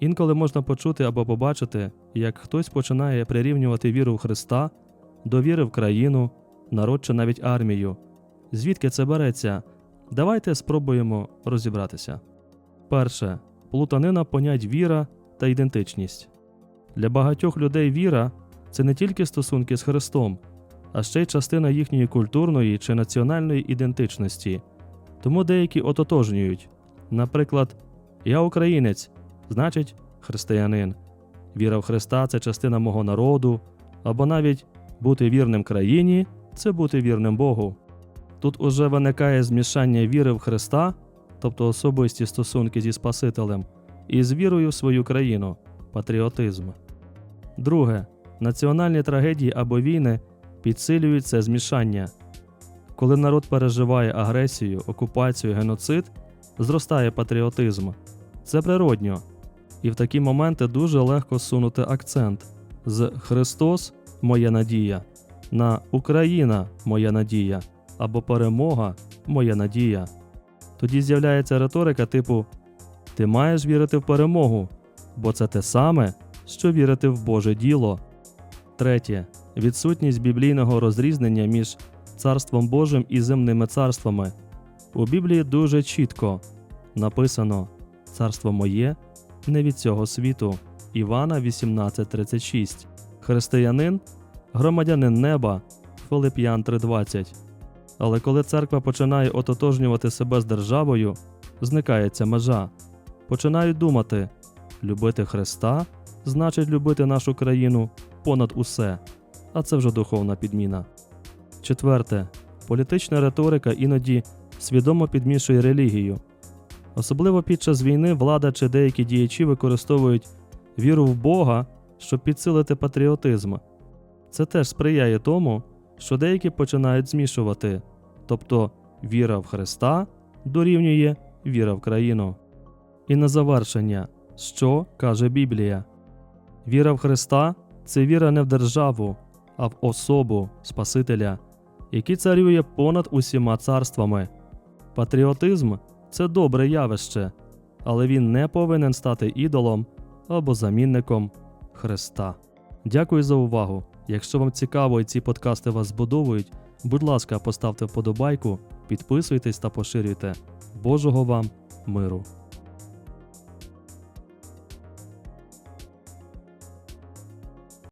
Інколи можна почути або побачити, як хтось починає прирівнювати віру в Христа до віри в країну, народ чи навіть армію. Звідки це береться? Давайте спробуємо розібратися. Перше плутанина понять віра та ідентичність. Для багатьох людей віра це не тільки стосунки з Христом, а ще й частина їхньої культурної чи національної ідентичності. Тому деякі ототожнюють. Наприклад, я українець, значить християнин. Віра в Христа це частина мого народу, або навіть бути вірним країні це бути вірним Богу. Тут уже виникає змішання віри в Христа, тобто особисті стосунки зі Спасителем, і з вірою в свою країну патріотизм. Друге, національні трагедії або війни підсилюють це змішання. Коли народ переживає агресію, окупацію, геноцид, зростає патріотизм. Це природньо. І в такі моменти дуже легко сунути акцент з Христос моя надія на Україна моя надія або перемога моя надія. Тоді з'являється риторика типу Ти маєш вірити в перемогу, бо це те саме, що вірити в Боже діло. Третє. Відсутність біблійного розрізнення між Царством Божим і земними царствами. У Біблії дуже чітко написано Царство моє не від цього світу. Івана 18:36. Християнин громадянин неба. Филип'ян 3:20. Але коли церква починає ототожнювати себе з державою, зникає ця межа. Починають думати: любити Христа значить любити нашу країну понад усе, а це вже духовна підміна. Четверте. Політична риторика іноді свідомо підмішує релігію. Особливо під час війни влада чи деякі діячі використовують віру в Бога, щоб підсилити патріотизм. Це теж сприяє тому, що деякі починають змішувати, тобто віра в Христа дорівнює віра в країну. І на завершення, що каже Біблія? Віра в Христа це віра не в державу, а в особу Спасителя, який царює понад усіма царствами. Патріотизм це добре явище, але він не повинен стати ідолом або замінником Христа. Дякую за увагу. Якщо вам цікаво і ці подкасти вас збудовують, будь ласка, поставте вподобайку, підписуйтесь та поширюйте. Божого вам миру!